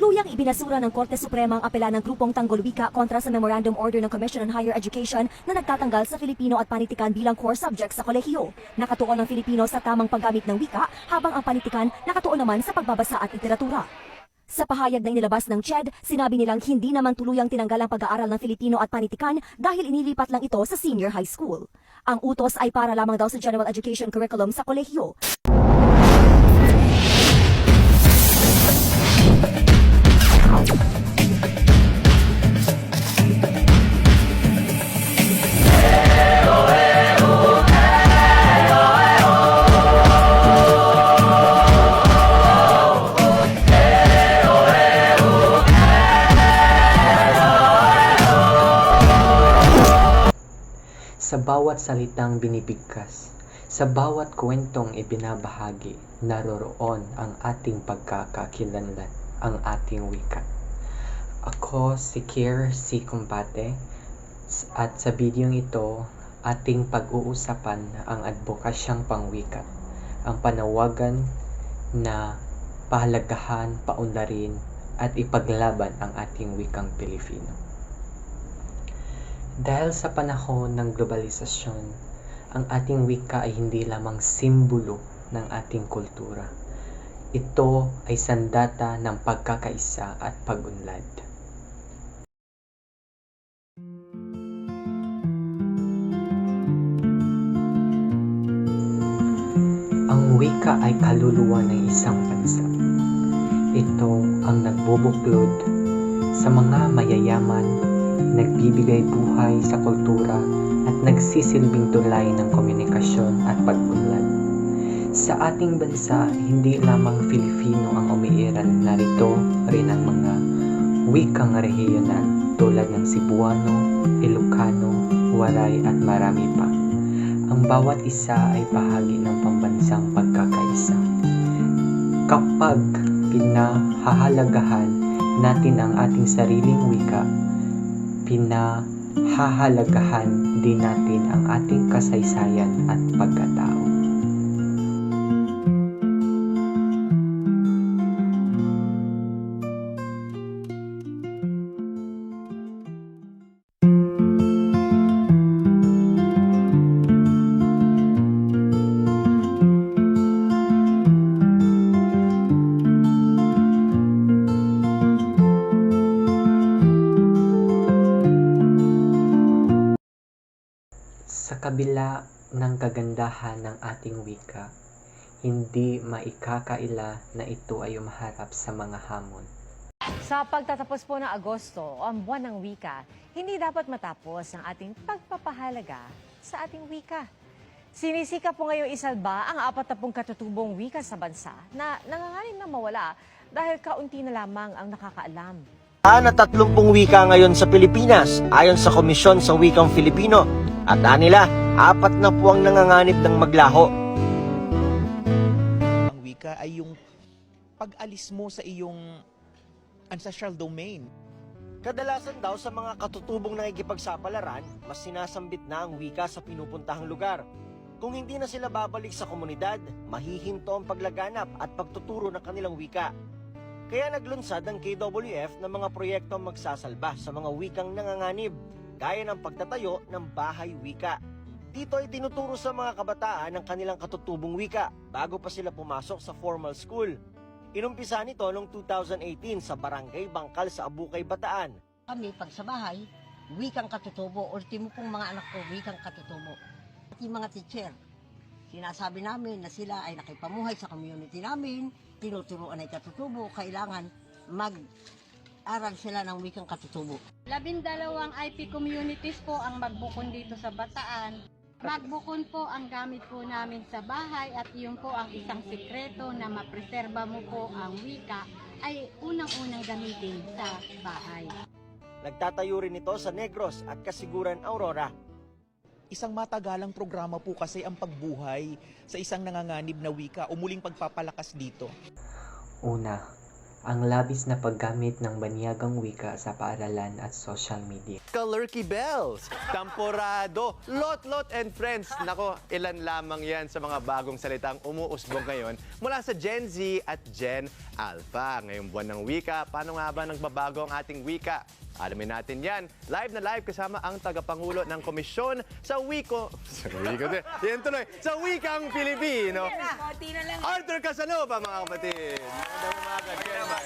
Tuluyang ibinasura ng Korte Suprema ang apela ng grupong Tanggol Wika kontra sa Memorandum Order ng Commission on Higher Education na nagtatanggal sa Filipino at panitikan bilang core subject sa kolehiyo. Nakatuon ang Filipino sa tamang paggamit ng wika habang ang panitikan nakatuon naman sa pagbabasa at literatura. Sa pahayag na inilabas ng CHED, sinabi nilang hindi naman tuluyang tinanggal ang pag-aaral ng Filipino at panitikan dahil inilipat lang ito sa senior high school. Ang utos ay para lamang daw sa general education curriculum sa kolehiyo. Bawat salitang binibigkas, sa bawat kwentong ibinabahagi, naroroon ang ating pagkakakilanlan, ang ating wika. Ako si Kier C. Combate at sa bidyong ito, ating pag-uusapan ang advokasyang pangwika, ang panawagan na pahalagahan, paunlarin at ipaglaban ang ating wikang Pilipino. Dahil sa panahon ng globalisasyon, ang ating wika ay hindi lamang simbolo ng ating kultura. Ito ay sandata ng pagkakaisa at pagunlad. Ang wika ay kaluluwa ng isang bansa. Ito ang nagbubuklod sa mga mayayaman nagbibigay buhay sa kultura at nagsisilbing tulay ng komunikasyon at pag-unlad. Sa ating bansa, hindi lamang Filipino ang umiiral, narito rin ang mga wikang rehiyonal tulad ng Cebuano, Ilocano, Waray at marami pa. Ang bawat isa ay bahagi ng pambansang pagkakaisa. Kapag pinahahalagahan natin ang ating sariling wika, pinahahalagahan din natin ang ating kasaysayan at pagkatao. Kabila ng kagandahan ng ating wika, hindi maikakaila na ito ay umaharap sa mga hamon. Sa pagtatapos po ng Agosto, ang buwan ng wika, hindi dapat matapos ang ating pagpapahalaga sa ating wika. Sinisika po ngayong isalba ang 40 katutubong wika sa bansa na nanganganin na mawala dahil kaunti na lamang ang nakakaalam. na 30 wika ngayon sa Pilipinas ayon sa Komisyon sa Wikang Filipino. At nila, apat na po ang nanganganib ng maglaho. ang wika ay yung pag-alis mo sa iyong ancestral domain. Kadalasan daw sa mga katutubong nakikipagsapalaran, mas sinasambit na ang wika sa pinupuntahang lugar. Kung hindi na sila babalik sa komunidad, mahihinto ang paglaganap at pagtuturo ng kanilang wika. Kaya naglunsad ang KWF ng mga proyektong magsasalba sa mga wikang nanganganib, gaya ng pagtatayo ng bahay wika. Dito ay tinuturo sa mga kabataan ang kanilang katutubong wika bago pa sila pumasok sa formal school. Inumpisa nito noong 2018 sa Barangay Bangkal sa Abukay, Bataan. kami pag sa bahay, wikang katutubo, ultimo pong mga anak ko, wikang katutubo. At yung mga teacher, sinasabi namin na sila ay nakipamuhay sa community namin, tinuturuan ay katutubo, kailangan mag-aral sila ng wikang katutubo. Labindalawang IP communities po ang magbukon dito sa Bataan. Magbukon po ang gamit po namin sa bahay at iyon po ang isang sikreto na mapreserba mo po ang wika ay unang-unang gamitin sa bahay. Nagtatayo rin ito sa Negros at Kasiguran, Aurora. Isang matagalang programa po kasi ang pagbuhay sa isang nanganganib na wika o muling pagpapalakas dito. Una, ang labis na paggamit ng banyagang wika sa paaralan at social media. Kalurky Bells, Tamporado, Lot Lot and Friends. Nako, ilan lamang yan sa mga bagong salitang umuusbong ngayon mula sa Gen Z at Gen Alpha. Ngayong buwan ng wika, paano nga ba nagbabago ang ating wika? Alamin natin yan. Live na live kasama ang tagapangulo ng komisyon sa wiko... Sa wiko din. Yan tuloy. Sa wikang Pilipino. Arthur Casanova, mga kapatid. Magandang umaga, Chairman.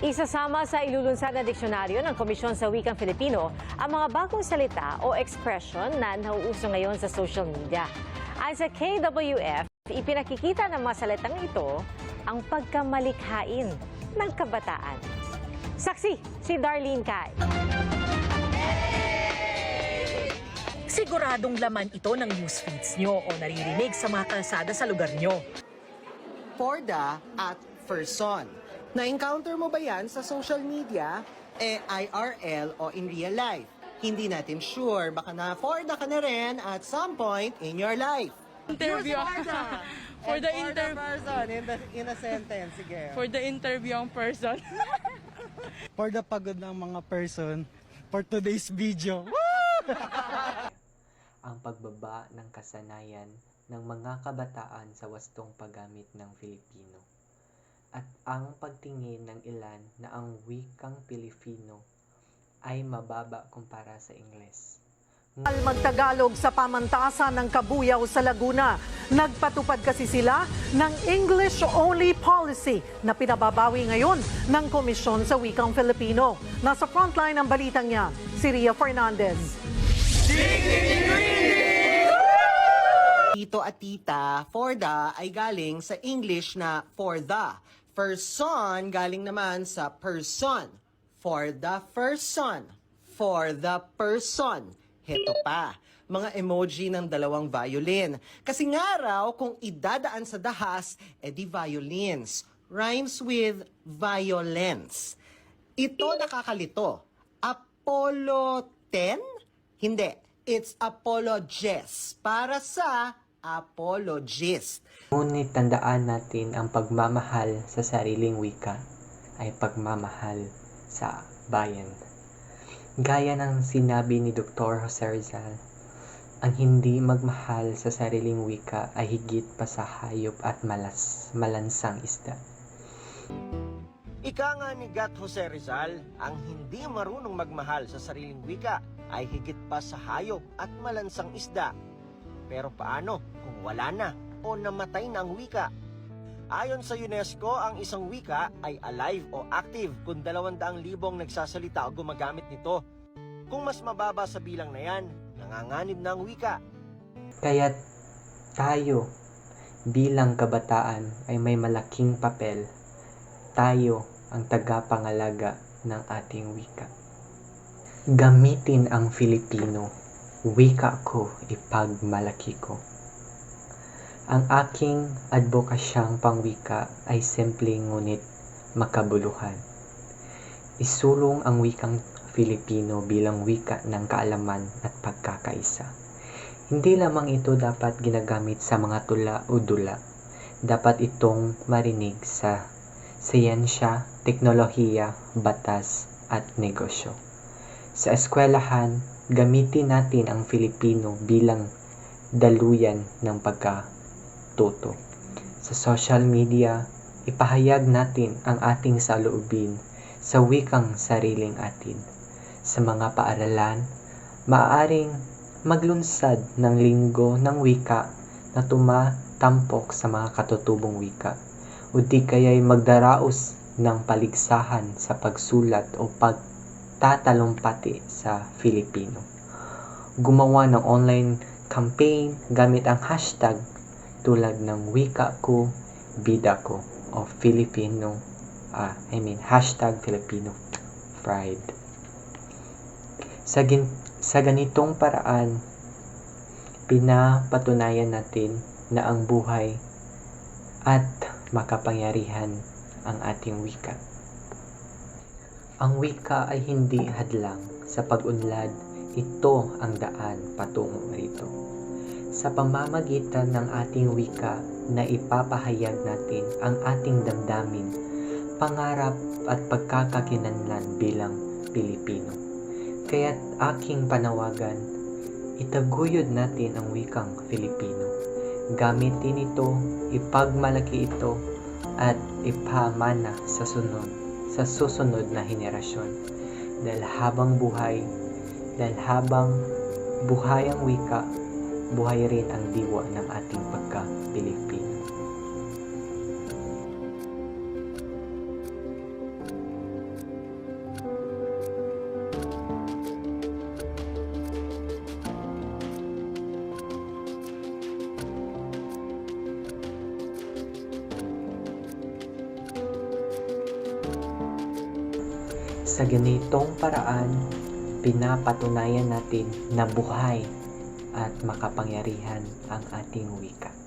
Isasama sa ilulunsad na diksyonaryo ng Komisyon sa Wikang Filipino ang mga bagong salita o expression na nauuso ngayon sa social media. Ayon sa KWF, ipinakikita ng mga salitang ito ang pagkamalikhain ng kabataan. Saksi, si Darlene Kai. Siguradong laman ito ng newsfeeds nyo o naririnig sa mga kalsada sa lugar nyo. for the at person. Na-encounter mo ba yan sa social media? Eh, IRL o in real life? Hindi natin sure. Baka na for the ka na rin at some point in your life. interview. for the inter person, in, the, in a sentence. Sige. for the interview ang person. for the pagod ng mga person for today's video. ang pagbaba ng kasanayan ng mga kabataan sa wastong paggamit ng Filipino at ang pagtingin ng ilan na ang wikang Pilipino ay mababa kumpara sa Ingles. Magtagalog sa pamantasan ng Kabuyaw sa Laguna. Nagpatupad kasi sila ng English-only policy na pinababawi ngayon ng Komisyon sa Wikang Filipino. Nasa frontline ng balitang yan, si Ria Fernandez. Tito at tita, for the ay galing sa English na for the. Person galing naman sa person. For the person. For the person. Heto pa, mga emoji ng dalawang violin. Kasi nga raw, kung idadaan sa dahas, edi violins. Rhymes with violence. Ito nakakalito. Apollo 10? Hindi. It's apologies para sa apologist. Ngunit tandaan natin ang pagmamahal sa sariling wika ay pagmamahal sa bayan. Gaya ng sinabi ni Dr. Jose Rizal, ang hindi magmahal sa sariling wika ay higit pa sa hayop at malas, malansang isda. Ika nga ni Gat Jose Rizal, ang hindi marunong magmahal sa sariling wika ay higit pa sa hayop at malansang isda. Pero paano kung wala na o namatay na ang wika? Ayon sa UNESCO, ang isang wika ay alive o active kung 200,000 nagsasalita o gumagamit nito. Kung mas mababa sa bilang na yan, nanganganib na ang wika. Kaya tayo bilang kabataan ay may malaking papel. Tayo ang tagapangalaga ng ating wika. Gamitin ang Filipino. Wika ko ipagmalaki ko. Ang aking advokasyang pangwika ay simpleng ngunit makabuluhan. Isulong ang wikang Filipino bilang wika ng kaalaman at pagkakaisa. Hindi lamang ito dapat ginagamit sa mga tula o dula. Dapat itong marinig sa siyensya, teknolohiya, batas, at negosyo. Sa eskwelahan, gamitin natin ang Filipino bilang daluyan ng pagkatuto. Sa social media, ipahayag natin ang ating saloobin sa wikang sariling atin. Sa mga paaralan, maaaring maglunsad ng linggo ng wika na tumatampok sa mga katutubong wika o di kaya'y magdaraos ng paligsahan sa pagsulat o pagtatalumpati sa Filipino. Gumawa ng online campaign gamit ang hashtag tulad ng wika ko, bida ko o Filipino, ah, I mean hashtag Filipino pride. Sa, gin- sa ganitong paraan, pinapatunayan natin na ang buhay at makapangyarihan ang ating wika. Ang wika ay hindi hadlang sa pag-unlad, ito ang daan patungo rito. Sa pamamagitan ng ating wika na ipapahayag natin ang ating damdamin pangarap at pagkakakinanlan bilang Pilipino. Kaya't aking panawagan, itaguyod natin ang wikang Filipino. Gamitin ito, ipagmalaki ito, at ipamana sa sunod, sa susunod na henerasyon. Dahil habang buhay, dahil habang buhay ang wika, buhay rin ang diwa ng ating pagka-Pilipino. Sa ganitong paraan, pinapatunayan natin na buhay at makapangyarihan ang ating wika.